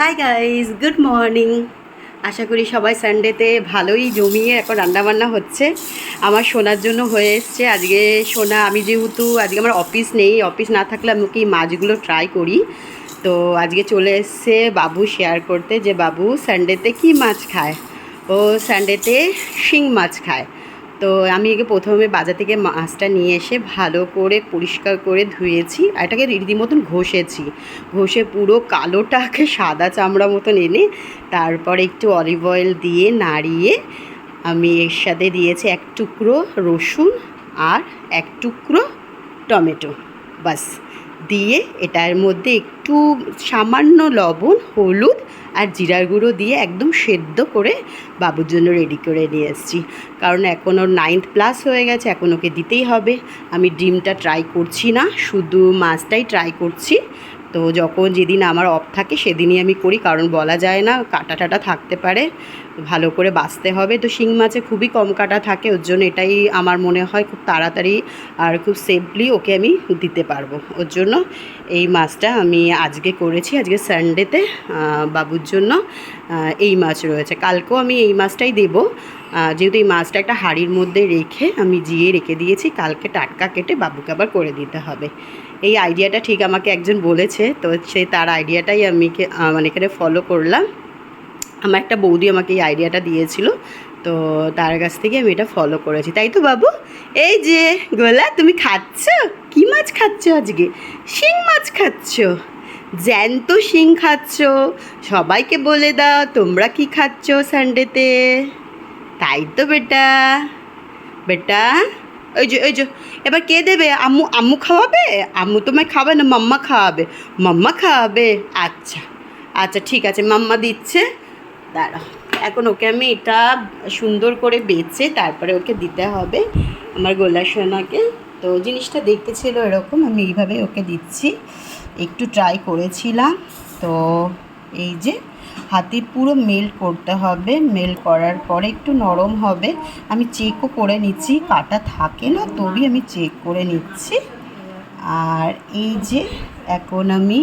High guys good morning আশা করি সবাই সানডেতে ভালোই জমিয়ে এখন রান্নাবান্না হচ্ছে। আমার সোনার জন্য হয়ে এসছে। আজকে সোনা, আমি যেহেতু আজকে আমার অফিস নেই, অফিস না থাকলে আমি কি মাছগুলো ট্রাই করি। তো আজকে চলে এসছে বাবু শেয়ার করতে যে, বাবু সানডেতে কি মাছ খায়? ও সানডেতে শিং মাছ খায়। তো আমি একে প্রথমে বাজার থেকে মাছটা নিয়ে এসে ভালো করে পরিষ্কার করে ধুয়েছি আর এটাকে রীতিমতন ঘষেছি। ঘষে পুরো কালোটাকে সাদা চামড়া মতন এনে তারপর একটু অলিভ অয়েল দিয়ে নাড়িয়ে আমি এর সাথে দিয়েছি এক টুকরো রসুন আর এক টুকরো টমেটো। বাস দিয়ে এটার মধ্যে একটু সামান্য লবণ, হলুদ আর জিরার গুঁড়ো দিয়ে একদম সেদ্ধ করে বাবুর জন্য রেডি করে নিয়ে এসেছি। কারণ এখন ওর নাইন্থ প্লাস হয়ে গেছে, এখন ওকে দিতেই হবে। আমি ডিমটা ট্রাই করছি না, শুধু মাছটাই ট্রাই করছি। তো যখন যেদিন আমার অফ থাকে, সেদিনই আমি করি, কারণ বলা যায় না, কাটা টাটা থাকতে পারে, ভালো করে বাঁচতে হবে। তো শিং মাছে খুবই কম কাটা থাকে, ওর জন্য এটাই আমার মনে হয় খুব তাড়াতাড়ি আর খুব সেফলি ওকে আমি দিতে পারব। ওর জন্য এই মাছটা আমি আজকে করেছি, আজকে সানডেতে বাবুর জন্য এই মাছ রয়েছে। কালকেও আমি এই মাছটাই দেবো। যেহেতু এই মাছটা একটা হাঁড়ির মধ্যে রেখে আমি জিয়ে রেখে দিয়েছি, কালকে টাটকা কেটে বাবুকে আবার করে দিতে হবে। এই আইডিয়াটা ঠিক আমাকে একজন বলেছে, তো সে তার আইডিয়াটাই আমি মানে এখানে ফলো করলাম। আমার একটা বৌদি আমাকে এই আইডিয়াটা দিয়েছিল, তো তার কাছ থেকে আমি এটা ফলো করেছি। তাই তো বাবু? এই যে গোলা, তুমি খাচ্ছ? কি মাছ খাচ্ছ আজকে? শিং মাছ খাচ্ছ? জ্যান্ত শিং খাচ্ছ? সবাইকে বলে দাও, তোমরা কি খাচ্ছ সানডেতে তাই তো বেটা। বেটা ওই যে ওই যে, এবার কে দেবে? আম্মু আম্মু খাওয়াবে? আম্মু তোমায় খাবে না মাম্মা খাওয়াবে? মাম্মা খাওয়াবে? আচ্ছা আচ্ছা ঠিক আছে, মাম্মা দিচ্ছে। দাঁড়াও এখন ওকে আমি এটা সুন্দর করে বেচে তারপরে ওকে দিতে হবে আমার গোলা সোনাকে। তো জিনিসটা দেখতে ছিল এরকম, আমি এইভাবে ওকে দিচ্ছি। একটু ট্রাই করেছিলাম, তো এই যে হাতে পুরো মেল করতে হবে। মেল করার পরে একটু নরম হবে। আমি চেকও করে নিচ্ছি, কাটা থাকে না, তবেই আমি চেক করে নিচ্ছি। আর এই যে এখন আমি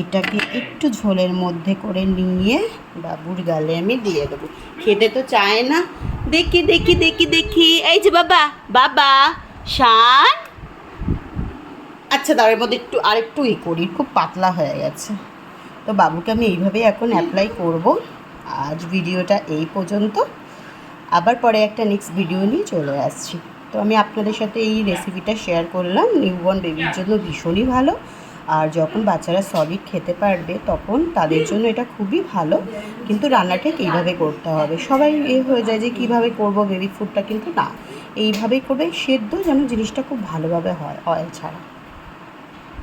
এটাকে একটু ঝোলের মধ্যে করে নিয়ে বাবুর গালে আমি দিয়ে দেবো। খেতে তো চায় না। দেখি দেখি দেখি দেখি। এই যে বাবা বাবা, শান। আচ্ছা তার মধ্যে একটু আরেকটু ই করি, খুব পাতলা হয়ে গেছে। তো বাবুকে আমি এইভাবেই এখন অ্যাপ্লাই করব। আজ ভিডিওটা এই পর্যন্ত। আবার পরে একটা নেক্সট ভিডিও নিয়ে চলে আসছি। তো আমি আপনাদের সাথে এই রেসিপিটা শেয়ার করলাম। নিউবর্ন বেবির জন্য ভীষণই ভালো। আর যখন বাচ্চারা সলিড খেতে পারবে, তখন তাদের জন্য এটা খুবই ভালো। কিন্তু রান্নাটা এইভাবে করতে হবে। সবাই এ হয়ে যায় যে, কীভাবে করব বেবি ফুডটা কিন্তু না। এইভাবেই করবে সেদ্ধ যেন জিনিসটা খুব ভালোভাবে হয় অয়েল ছাড়া।